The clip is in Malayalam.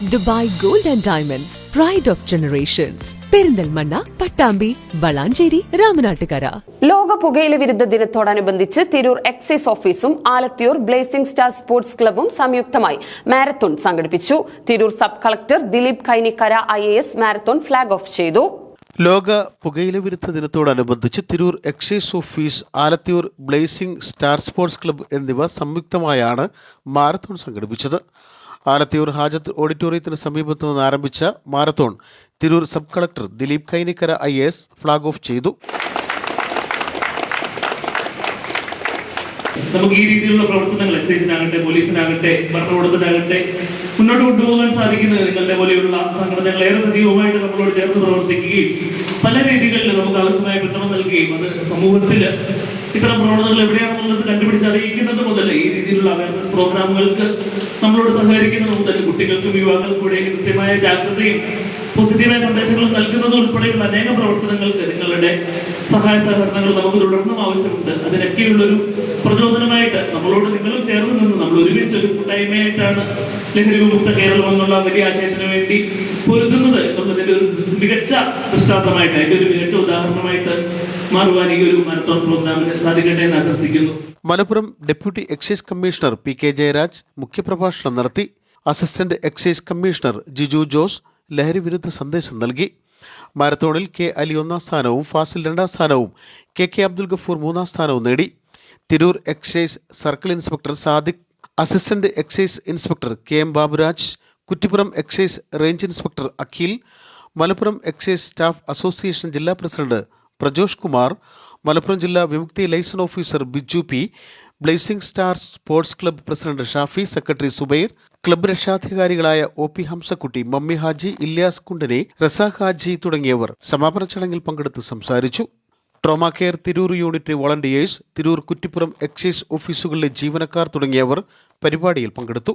Dubai gold and diamonds pride of generations Perinthalmanna Pattambi Valanchery Ramanattukara. ലോക പുകയില വിരുദ്ധ ദിനത്തോടനുബന്ധിച്ച് തിരൂർ എക്സൈസ് ഓഫീസും ആലത്തിയൂർ ബ്ലേസിംഗ് സ്റ്റാർ സ്പോർട്സ് ക്ലബും സംയുക്തമായി മാരത്തോൺ സംഘടിപ്പിച്ചു. Tirur sub collector Dileep Kainikkara I marathon flag off ചെയ്തു. ലോക പുകയില വിരുദ്ധ ദിനത്തോടനുബന്ധിച്ച് Tirur excise office Alathiyur blazing star sports club എന്നിവ സംയുക്തമായാണ് മാരത്തോൺ സംഘടിപ്പിച്ചത്. ആലത്തിയൂർ ഹാജത്ത് ഓഡിറ്റോറിയത്തിന് സമീപത്ത് നിന്ന് ആരംഭിച്ച marathon Tirur sub collector Dileep Kainikkara I S flag off ചെയ്തു. നമുക്ക് ഈ രീതിയിലുള്ള പ്രവർത്തനങ്ങൾ എക്സൈസിനാകട്ടെ പോലീസിനാകട്ടെ ഭരണകൂടത്തിനാകട്ടെ മുന്നോട്ട് കൊണ്ടുപോകാൻ സാധിക്കുന്നത് നിങ്ങളുടെ പോലെയുള്ള സംഘടനകൾ ഏറെ സജീവമായിട്ട് നമ്മളോട് ചേർത്ത് പ്രവർത്തിക്കുകയും പല രീതികളിൽ നമുക്ക് ആവശ്യമായ പിന്തുണ നൽകുകയും അത് സമൂഹത്തിൽ ഇത്തരം പ്രവണതകൾ എവിടെയാണെന്നുള്ളത് കണ്ടുപിടിച്ച് അറിയിക്കുന്നത് മുതൽ ഈ രീതിയിലുള്ള അവയർനെസ് പ്രോഗ്രാമുകൾക്ക് നമ്മളോട് സഹകരിക്കുന്നത് മുതൽ കുട്ടികൾക്കും യുവാക്കൾക്കും കൂടെ കൃത്യമായ ജാഗ്രതയും പോസിറ്റീവായ സന്ദേശങ്ങൾ നൽകുന്നത് ഉൾപ്പെടെയുള്ള അനേക പ്രവർത്തനങ്ങൾക്ക് നിങ്ങളുടെ സഹായ സഹകരണങ്ങൾ നമുക്ക് തുടർന്നും ആവശ്യമുണ്ട്. അതിനൊക്കെയുള്ളൊരു പ്രചോദനമായിട്ട് നമ്മളോട് നിങ്ങളും ചേർന്ന് നിന്ന് നമ്മൾ ഒരുമിച്ച് ഒരു കൂട്ടായ്മയായിട്ടാണ് ലഹരി വിമുക്ത കേരളം എന്നുള്ള വലിയ ആശയത്തിന് വേണ്ടി പൊരുതുന്നത് എന്നുള്ളതിന്റെ ഒരു മികച്ച ദൃഷ്ടാന്തമായിട്ട് അതിന്റെ ഒരു മികച്ച ഉദാഹരണമായിട്ട് മാറുവാൻ ഈ ഒരു മാരത്തോൺ പ്രോഗ്രാമിന് സാധിക്കട്ടെ എന്ന് ആശംസിക്കുന്നു. Malappuram deputy excise commissioner P K Jayaraj മുഖ്യപ്രഭാഷണം നടത്തി. Assistant excise commissioner Jiju Jose ലഹരി വിരുദ്ധ സന്ദേശം നൽകി. മാരത്തോണിൽ കെ അലി ഒന്നാം സ്ഥാനവും ഫാസിൽ രണ്ടാം സ്ഥാനവും കെ കെ അബ്ദുൽ ഗഫൂർ മൂന്നാം സ്ഥാനവും നേടി. Tirur excise circle inspector Sadiq assistant excise inspector K M Baburaj Kuttippuram excise range inspector Akhil Malappuram excise staff association ജില്ലാ പ്രസിഡന്റ് പ്രജോഷ് കുമാർ മലപ്പുറം ജില്ലാ Vimukthi liaison officer Biju P blazing star sports club president Shafi secretary Zubair club രക്ഷാധികാരികളായ O P Hamsakutty Mammi Haji Ilyas കുണ്ടനെ റസാഖ് ഹാജി തുടങ്ങിയവർ സമാപന ചടങ്ങിൽ പങ്കെടുത്ത് സംസാരിച്ചു. Trauma care Tirur unit volunteers Tirur Kuttippuram excise ഓഫീസുകളിലെ ജീവനക്കാർ തുടങ്ങിയവർ പരിപാടിയിൽ പങ്കെടുത്തു.